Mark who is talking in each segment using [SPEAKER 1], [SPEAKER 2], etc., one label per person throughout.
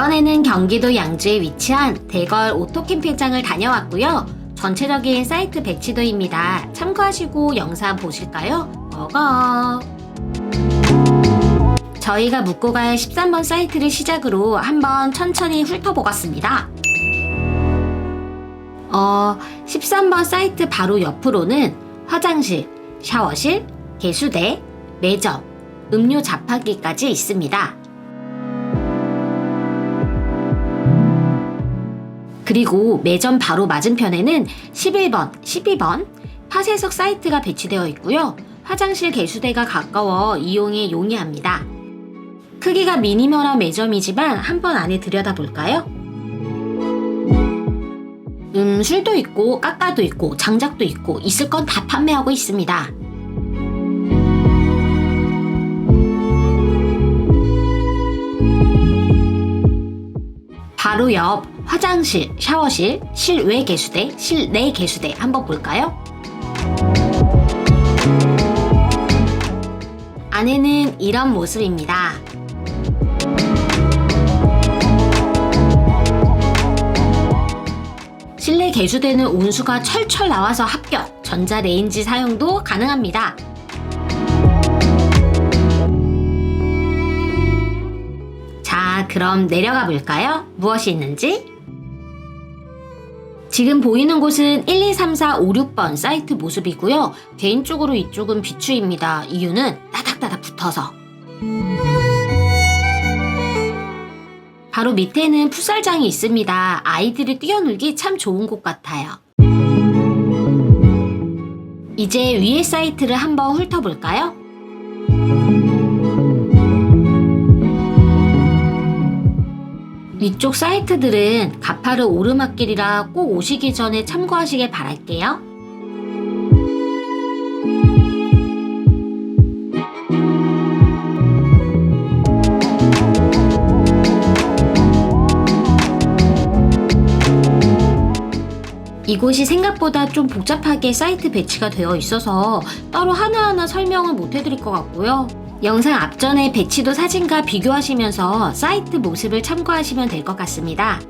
[SPEAKER 1] 이번에는 경기도 양주에 위치한 대걸 오토캠핑장을 다녀왔고요. 전체적인 사이트 배치도입니다. 참고하시고 영상 보실까요? 먹어. 저희가 묵고 갈 13번 사이트를 시작으로 한번 천천히 훑어보겠습니다. 어, 13번 사이트 바로 옆으로는 화장실, 샤워실, 개수대, 매점, 음료 잡화기까지 있습니다. 그리고 매점 바로 맞은편에는 11번, 12번 파쇄석 사이트가 배치되어 있고요. 화장실 개수대가 가까워 이용에 용이합니다. 크기가 미니멀한 매점이지만 한번 안에 들여다볼까요? 음, 술도 있고, 까까도 있고, 장작도 있고, 있을 건 다 판매하고 있습니다. 바로 옆 화장실, 샤워실, 실외 개수대, 실내 개수대 한번 볼까요? 안에는 이런 모습입니다. 실내 개수대는 온수가 철철 나와서 합격, 전자레인지 사용도 가능합니다. 자, 그럼 내려가 볼까요? 무엇이 있는지? 지금 보이는 곳은 1, 2, 3, 4, 5, 6번 사이트 모습이고요. 개인적으로 이쪽은 비추입니다. 이유는 따닥따닥 붙어서. 바로 밑에는 풋살장이 있습니다. 아이들이 뛰어놀기 참 좋은 곳 같아요. 이제 위에 사이트를 한번 훑어볼까요? 위쪽 사이트들은 가파르 오르막길이라 꼭 오시기 전에 참고하시길 바랄게요. 이곳이 생각보다 좀 복잡하게 사이트 배치가 되어 있어서 따로 하나하나 설명을 못 해드릴 것 같고요. 영상 앞전에 배치도 사진과 비교하시면서 사이트 모습을 참고하시면 될 것 같습니다.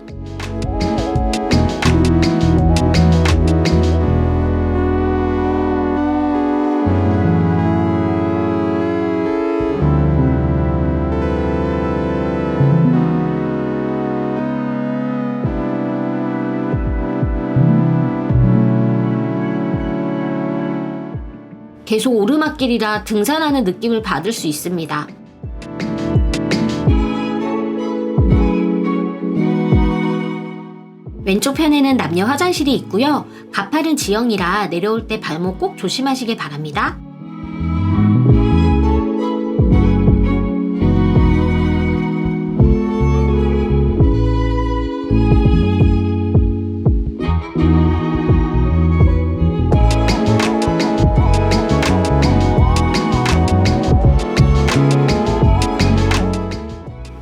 [SPEAKER 1] 계속 오르막길이라 등산하는 느낌을 받을 수 있습니다. 왼쪽 편에는 남녀 화장실이 있고요. 가파른 지형이라 내려올 때 발목 꼭 조심하시길 바랍니다.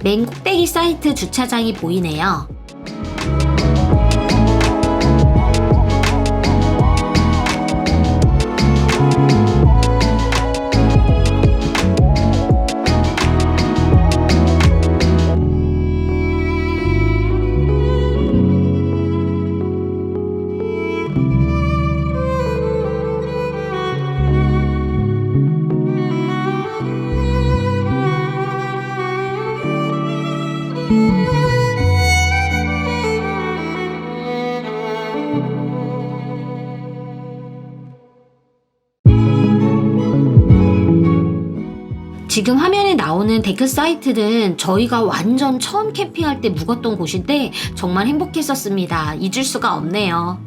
[SPEAKER 1] 맨 꼭대기 사이트 주차장이 보이네요. 지금 화면에 나오는 데크 사이트는 저희가 완전 처음 캠핑할 때 묵었던 곳인데 정말 행복했었습니다. 잊을 수가 없네요.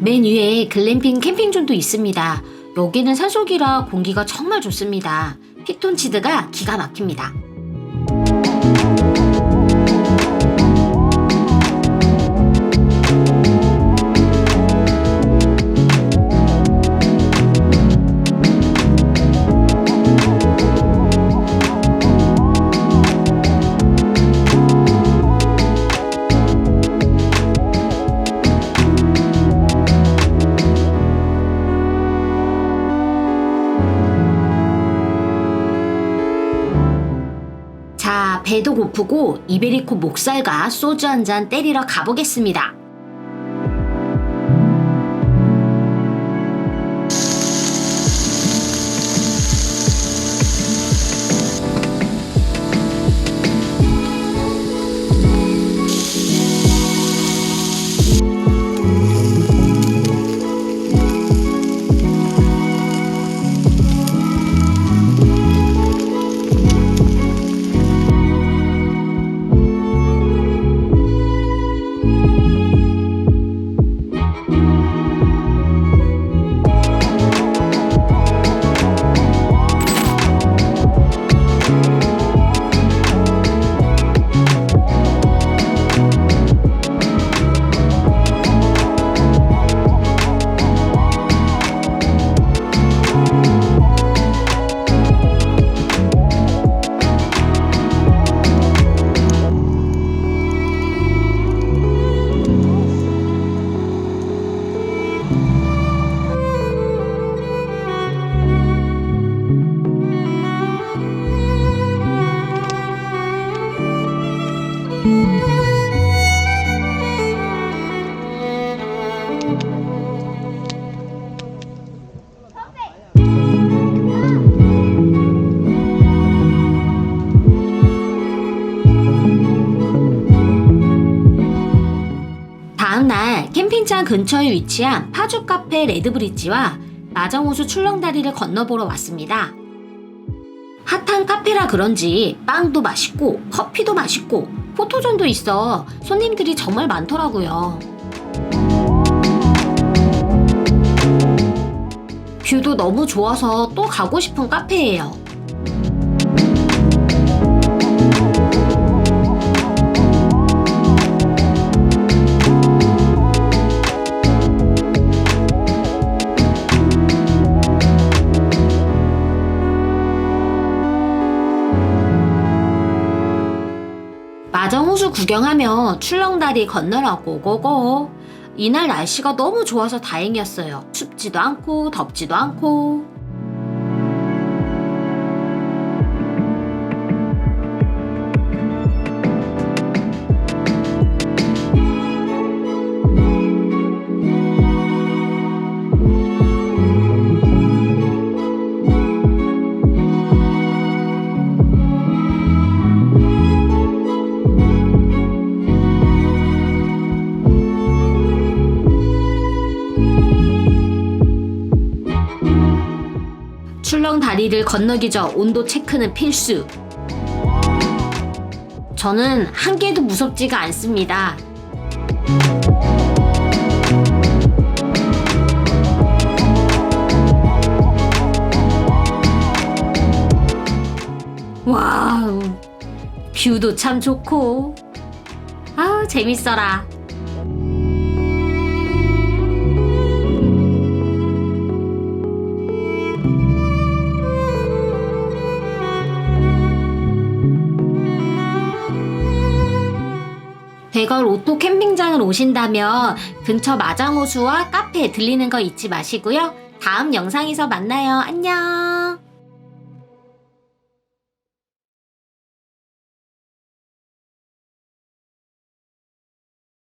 [SPEAKER 1] 맨 위에 글램핑 캠핑존도 있습니다. 여기는 산속이라 공기가 정말 좋습니다. 피톤치드가 기가 막힙니다. 고프고 이베리코 목살과 소주 한 잔 때리러 가보겠습니다. 캠핑장 근처에 위치한 파주 카페 레드브릿지와 마정호수 출렁다리를 건너보러 왔습니다. 핫한 카페라 그런지 빵도 맛있고 커피도 맛있고 포토존도 있어 손님들이 정말 많더라고요. 뷰도 너무 좋아서 또 가고 싶은 카페예요. 구경하며 출렁다리 건너라고 고고. 이날 날씨가 너무 좋아서 다행이었어요. 춥지도 않고 덥지도 않고. 다리를 건너기 전 온도 체크는 필수. 저는 한 개도 무섭지가 않습니다. 와우, 뷰도 참 좋고. 아우, 재밌어라. 대걸 오토 캠핑장을 오신다면 근처 마장호수와 카페 들리는 거 잊지 마시고요. 다음 영상에서 만나요. 안녕.